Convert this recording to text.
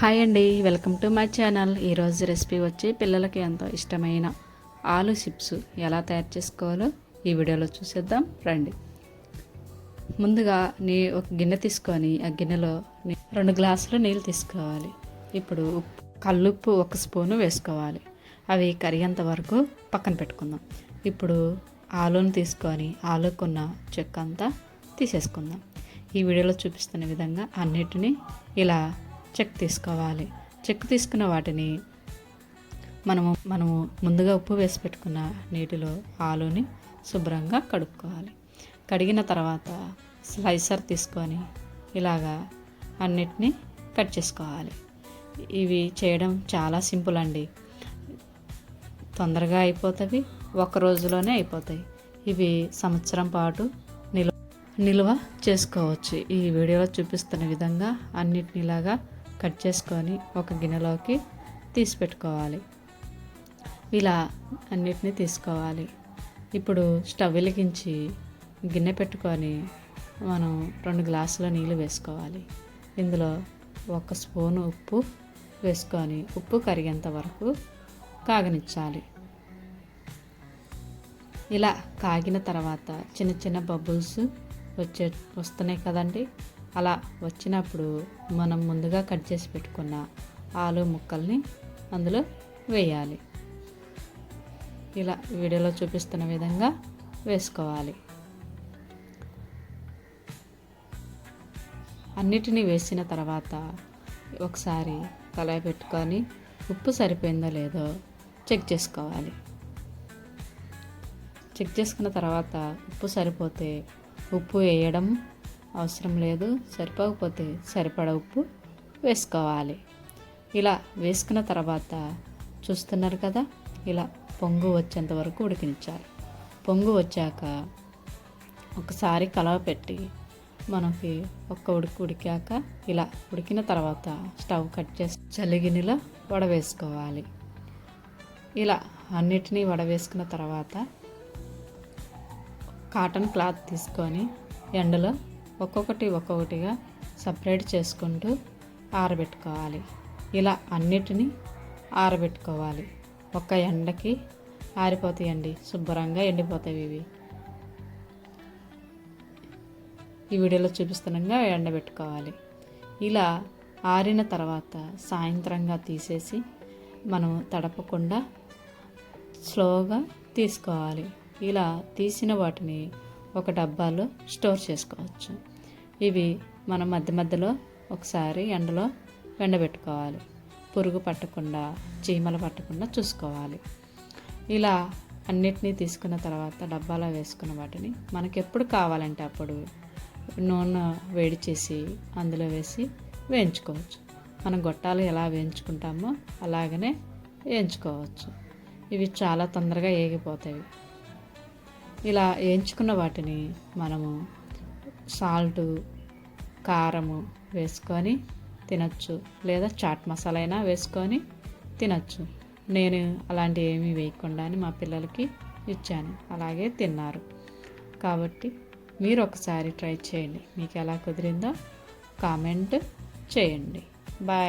Hi అండి welcome to my channel ఈరోజు recipe వచ్చి పిల్లలకి ఎంతో ఇష్టమైన ఆలు చిప్స్. ఎలా తయారు చేసుకోవాలో ఈ వీడియోలో చూసేద్దాం రండి. ముందుగా నీ ఒక గిన్నె తీసుకొని ఆ గిన్నెలో రెండు గ్లాసులు నీళ్ళు తీసుకోవాలి. ఇప్పుడు ఉప్పు కల్లుప్పు ఒక స్పూను వేసుకోవాలి. అవి కరిగేంత వరకు పక్కన పెట్టుకుందాం. ఇప్పుడు ఆలుని తీసుకొని ఆలుకున్న చెక్క అంతా తీసేసుకుందాం. ఈ వీడియోలో చూపిస్తున్న విధంగా అన్నిటినీ ఇలా చెక్ తీసుకోవాలి. చెక్ తీసుకున్న వాటిని మనము మనము ముందుగా ఉప్పు వేసి పెట్టుకున్న నీటిలో ఆలుని శుభ్రంగా కడుక్కోవాలి. కడిగిన తర్వాత స్లైసర్ తీసుకొని ఇలాగా అన్నిటినీ కట్ చేసుకోవాలి. ఇవి చేయడం చాలా సింపుల్ అండి. తొందరగా అయిపోతాయి ఒక రోజులోనే అయిపోతాయి. ఇవి సంవత్సరం పాటు నిల్వ నిల్వ చేసుకోవచ్చు. ఈ వీడియోలో చూపిస్తున్న విధంగా అన్నిటిని ఇలాగా కట్ చేసుకొని ఒక గిన్నెలోకి తీసి పెట్టుకోవాలి. ఇలా అన్నిటిని తీసుకోవాలి. ఇప్పుడు స్టవ్ వెలిగించి గిన్నె పెట్టుకొని మనం రెండు గ్లాసుల నీళ్ళు వేసుకోవాలి. ఇందులో ఒక స్పూను ఉప్పు వేసుకొని ఉప్పు కరిగేంత వరకు కాగనిచ్చాలి. ఇలా కాగిన తర్వాత చిన్న చిన్న బబుల్స్ వచ్చే వస్తున్నాయి కదండి. అలా వచ్చినప్పుడు మనం ముందుగా కట్ చేసి పెట్టుకున్న ఆలు ముక్కల్ని అందులో వేయాలి. ఇలా వీడియోలో చూపిస్తున్న విధంగా వేసుకోవాలి. అన్నిటినీ వేసిన తర్వాత ఒకసారి కళాయి పెట్టుకొని ఉప్పు సరిపోయిందో లేదో చెక్ చేసుకోవాలి. చెక్ చేసుకున్న తర్వాత ఉప్పు సరిపోతే ఉప్పు వేయడం అవసరం లేదు సరిపోకపోతే సరిపడ ఉప్పు వేసుకోవాలి. ఇలా వేసుకున్న తర్వాత చూస్తున్నారు కదా ఇలా పొంగు వచ్చేంత వరకు ఉడికించాలి. పొంగు వచ్చాక ఒకసారి కలవ పెట్టి మనకి ఒక్క ఉడికి ఉడికాక ఇలా ఉడికిన తర్వాత స్టవ్ కట్ చేసి చలిగిన్నెలో వడవేసుకోవాలి. ఇలా అన్నిటినీ వడవేసుకున్న తర్వాత కాటన్ క్లాత్ తీసుకొని ఎండలో ఒక్కొక్కటి ఒక్కొక్కటిగా సపరేట్ చేసుకుంటూ ఆరబెట్టుకోవాలి. ఇలా అన్నిటినీ ఆరబెట్టుకోవాలి. ఒక ఎండకి ఆరిపోతాయండి శుభ్రంగా ఎండిపోతాయి ఇవి. ఈ వీడియోలో చూపిస్తున్నగా ఎండబెట్టుకోవాలి. ఇలా ఆరిన తర్వాత సాయంత్రంగా తీసేసి మనం తడపకుండా స్లోగా తీసుకోవాలి. ఇలా తీసిన వాటిని ఒక డబ్బాలో స్టోర్ చేసుకోవచ్చు. ఇవి మనం మధ్య మధ్యలో ఒకసారి ఎండలో ఎండబెట్టుకోవాలి. పురుగు పట్టకుండా చీమలు పట్టకుండా చూసుకోవాలి. ఇలా అన్నిటినీ తీసుకున్న తర్వాత డబ్బాలో వేసుకున్న వాటిని మనకి ఎప్పుడు కావాలంటే అప్పుడు నూనె వేడి చేసి అందులో వేసి వేయించుకోవచ్చు. మనం గొట్టాలు ఎలా వేయించుకుంటామో అలాగనే వేయించుకోవచ్చు. ఇవి చాలా తొందరగా ఏగిపోతాయి. ఇలా వేయించుకున్న వాటిని మనము సాల్టు కారము వేసుకొని తినచ్చు. లేదా చాట్ మసాలా అయినా వేసుకొని తినచ్చు. నేను అలాంటి ఏమీ వేయకుండానే మా పిల్లలకి ఇచ్చాను. అలాగే తిన్నారు. కాబట్టి మీరు ఒకసారి ట్రై చేయండి. మీకు ఎలా కుదిరిందో కామెంట్ చేయండి. బాయ్.